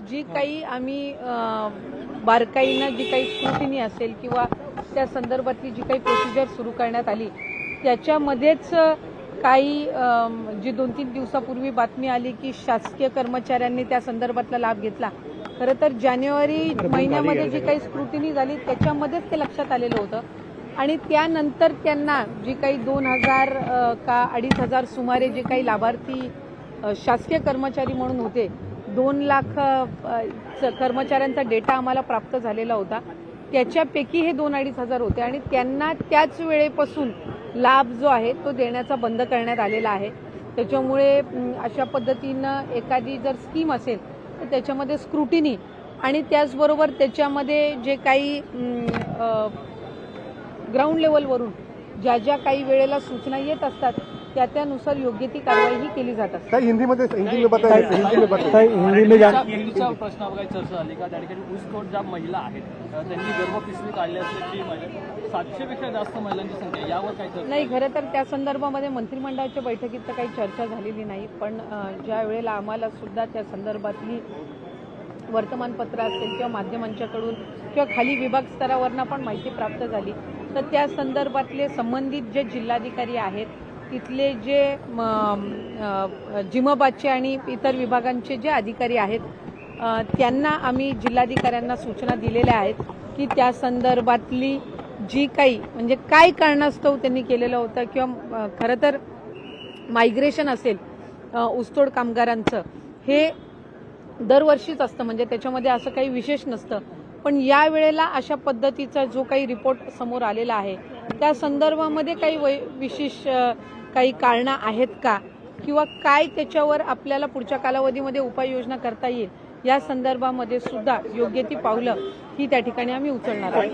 जी काही आम्ही बारकाईनं जी काही स्क्रुटिनी असेल किंवा त्या संदर्भातली जी काही प्रोसिजर सुरू करण्यात आली त्याच्यामध्येच काही जी दोन तीन दिवसापूर्वी बातमी आली की शासकीय कर्मचाऱ्यांनी त्या संदर्भातला लाभ घेतला. खरं तर जानेवारी महिन्यामध्ये जी काही स्क्रुटिनी झाली त्याच्यामध्येच ते लक्षात आलेलं होतं. आणि त्यानंतर त्यांना जी काही दोन हजार का अडीच हजार सुमारे जे काही लाभार्थी शासकीय कर्मचारी म्हणून होते दोन लाख च- कर्मचाऱ्यांचा डेटा आम्हाला प्राप्त झालेला होता. त्याच्यापैकी हे दोन अडीच हजार होते आणि त्यांना त्याच वेळेपासून लाभ जो आहे तो देण्याचा बंद करण्यात आलेला आहे. त्याच्यामुळे अशा पद्धतीनं एखादी जर स्कीम असेल तर त्याच्यामध्ये स्क्रुटिनी आणि त्याचबरोबर त्याच्यामध्ये जे काही ग्राउंड लेवलवरून ज्या ज्या काही वेळेला सूचना येत असतात त्या त्यानुसार योग्य ती कारवाई ही केली जात असते सर हिंदी में हिंदी में हिंदी में बताइए हिंदी में जान मुलीच्या प्रश्नावर काही चर्चा झाली का त्या ठिकाणी ऊसतोड ज्या महिला आहेत त्यांनी गर्भपिशवी काढली असल्याची महिला सातशेपेक्षा जास्त महिलांची संख्या. यावर काय चर्चा नाही खरं तर त्या संदर्भामध्ये मंत्रिमंडळाच्या बैठकीत तर काही चर्चा झालेली नाही पण ज्या वेळेला आम्हाला सुद्धा त्या संदर्भातली वर्तमानपत्र असेल किंवा माध्यमांच्याकडून किंवा खाली विभाग स्तरावरनं पण माहिती प्राप्त झाली तर त्या संदर्भातले संबंधित जे जिल्हाधिकारी आहेत तिथले जे म, जिमबादचे आणि इतर विभागांचे जे अधिकारी आहेत त्यांना आम्ही जिल्हाधिकाऱ्यांना सूचना दिलेल्या आहेत की त्या संदर्भातली जी काही म्हणजे काय कारणास्तव त्यांनी केलेलं होतं किंवा खरं तर मायग्रेशन असेल ऊसतोड कामगारांचं हे दरवर्षीच असतं. म्हणजे त्याच्यामध्ये असं काही विशेष नसतं. पण या वेळेला अशा पद्धतीचा जो काही रिपोर्ट समोर आलेला आहे त्या संदर्भामध्ये काही वै विशेष काही कारणं आहेत का? किंवा काय त्याच्यावर आपल्याला पुढच्या कालावधीमध्ये उपाययोजना करता येईल? या संदर्भामध्ये सुद्धा योग्य ती पावलं ही त्या ठिकाणी आम्ही उचलणार आहोत.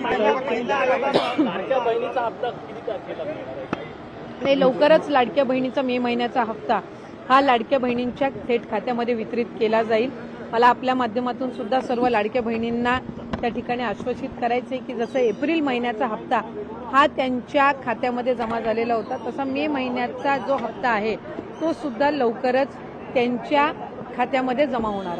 लवकरच लाडक्या बहिणीचा मे महिन्याचा हप्ता हा लाडक्या बहिणींच्या थेट खात्यामध्ये वितरित केला जाईल. मला आपल्या माध्यमातून सुद्धा सर्व लाडक्या बहिणींना त्या ठिकाणी आश्वासित करायचं की जसं एप्रिल महिन्याचा हप्ता हा त्यांच्या खात्यामध्ये जमा झालेला होता तसा मे महिन्याचा जो हप्ता आहे तो सुद्धा लवकरच त्यांच्या खात्यामध्ये जमा होणार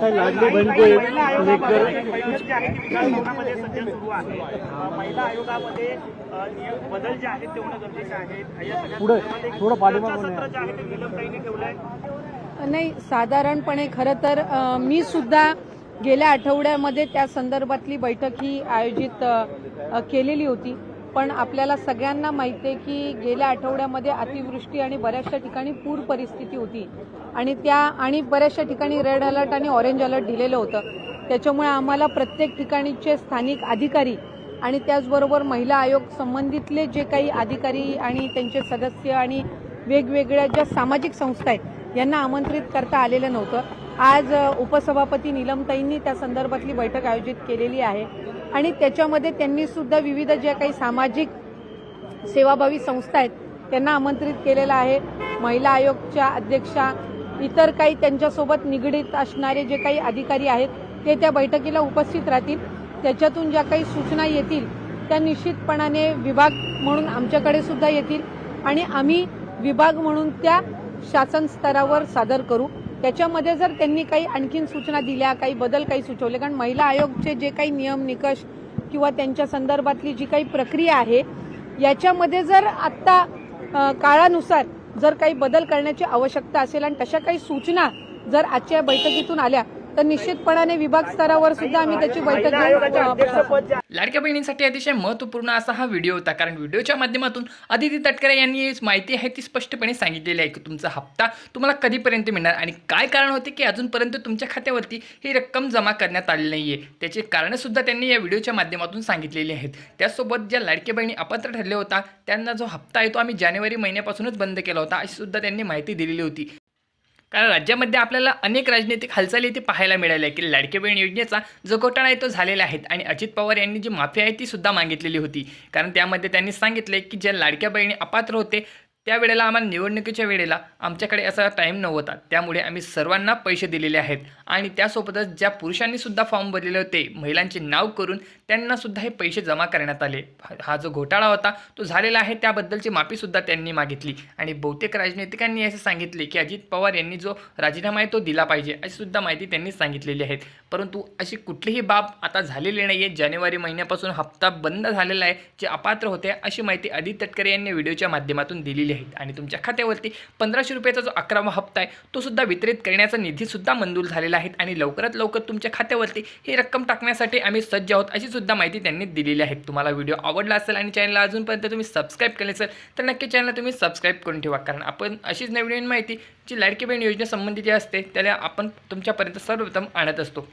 नाही साधारणपणे खरं तर मी सुद्धा गेल्या आठवड्यामध्ये त्या संदर्भातली बैठक ही आयोजित केलेली होती. पण आपल्याला सगळ्यांना माहिती आहे की गेल्या आठवड्यामध्ये अतिवृष्टी आणि बऱ्याचशा ठिकाणी पूर परिस्थिती होती. आणि त्या आणि बऱ्याचशा ठिकाणी रेड अलर्ट आणि ऑरेंज अलर्ट दिलेलं होतं. त्याच्यामुळे आम्हाला प्रत्येक ठिकाणीचे स्थानिक अधिकारी आणि त्याचबरोबर महिला आयोग संबंधितले जे काही अधिकारी आणि त्यांचे सदस्य आणि वेगवेगळ्या ज्या सामाजिक संस्था आहेत यांना आमंत्रित करता आलेलं नव्हतं. आज उपसभापती निलमताईंनी त्या संदर्भातली बैठक आयोजित केलेली आहे. आणि त्याच्यामध्ये त्यांनी सुद्धा विविध ज्या काही सामाजिक सेवाभावी संस्था आहेत त्यांना आमंत्रित केलेलं आहे. महिला आयोगच्या अध्यक्षा इतर काही त्यांच्यासोबत निगडीत असणारे जे काही अधिकारी आहेत ते त्या बैठकीला उपस्थित राहतील. त्याच्यातून ज्या काही सूचना येतील त्या निश्चितपणाने विभाग म्हणून आमच्याकडे सुद्धा येतील. आणि आम्ही विभाग म्हणून त्या शासन स्तरावर सादर करू. त्याच्यामध्ये जर त्यांनी काही आणखीन सूचना दिल्या काही बदल काही सुचवले कारण महिला आयोगचे जे काही नियम निकष किंवा त्यांच्या संदर्भातली जी काही प्रक्रिया आहे याच्यामध्ये जर आत्ता काळानुसार जर काही बदल करण्याची आवश्यकता असेल आणि तशा काही सूचना जर आजच्या बैठकीतून आल्या तर निश्चितपणाने विभाग स्तरावर सुद्धा आम्ही त्याची बैठक लाडक्या बहिणींसाठी अतिशय महत्त्वपूर्ण असा हा व्हिडिओ होता कारण व्हिडिओच्या माध्यमातून अदिती तटकरे यांनी जी माहिती आहे ती स्पष्टपणे सांगितलेली आहे की तुमचा हप्ता तुम्हाला कधीपर्यंत मिळणार आणि काय कारण होते की अजूनपर्यंत तुमच्या खात्यावरती ही रक्कम जमा करण्यात आलेली नाही आहे त्याची कारणंसुद्धा त्यांनी या व्हिडिओच्या माध्यमातून सांगितलेली आहेत. त्यासोबत ज्या लाडक्या बहिणी अपात्र ठरले होता त्यांना जो हप्ता आहे तो आम्ही जानेवारी महिन्यापासूनच बंद केला होता अशी सुद्धा त्यांनी माहिती दिलेली होती. कारण राज्यामध्ये आपल्याला अनेक राजनैतिक हालचाली इथे पाहायला मिळाल्या की लाडके बहीण योजनेचा जो घोटाळा आहे तो झालेला आहे आणि अजित पवार यांनी जी माफी आहे ती सुद्धा मागितलेली होती. कारण त्यामध्ये त्यांनी सांगितले की ज्या लाडक्या बहिणी अपात्र होते त्यावेळेला आम्हाला निवडणुकीच्या वेळेला आमच्याकडे असा टाईम नव्हता. त्यामुळे आम्ही सर्वांना पैसे दिलेले आहेत. आणि त्यासोबतच ज्या पुरुषांनीसुद्धा फॉर्म भरलेले होते महिलांचे नाव करून त्यांनासुद्धा हे पैसे जमा करण्यात आले. हा- जो घोटाळा होता तो झालेला आहे त्याबद्दलची माफीसुद्धा त्यांनी मागितली. आणि बहुतेक राजनैतिकांनी असे सांगितले की अजित पवार यांनी जो राजीनामा आहे तो दिला पाहिजे अशी सुद्धा माहिती त्यांनी सांगितलेली आहे. परंतु अशी कुठलीही बाब आता झालेली नाही आहे जानेवारी महिन्यापासून हप्ता बंद झालेला आहे जे अपात्र होते अशी माहिती अदित तटकरे यांनी व्हिडिओच्या माध्यमातून दिलेली आहे. आणि तुमच्या खात्यावरती पंधराशे रुपयाचा जो अकरावा हप्ता आहे तो सुद्धा वितरित करण्याचा निधीसुद्धा मंजूर झालेला आहे. आणि लवकरात लवकर तुमच्या खात्यावरती ही रक्कम टाकण्यासाठी आम्ही सज्ज आहोत अशी सुद्धा माहिती त्यांनी दिलेली आहे. तुम्हाला व्हिडिओ आवडला असेल आणि चॅनलला अजूनपर्यंत तुम्ही सबस्क्राईब केले असेल तर नक्की चॅनलला तुम्ही सबस्क्राईब करून ठेवा. कारण आपण अशीच नवीन नवीन माहिती जी लाडकी बहीण योजनेसंबंधी जी असते त्याला आपण तुमच्यापर्यंत सर्वप्रथम आणत असतो.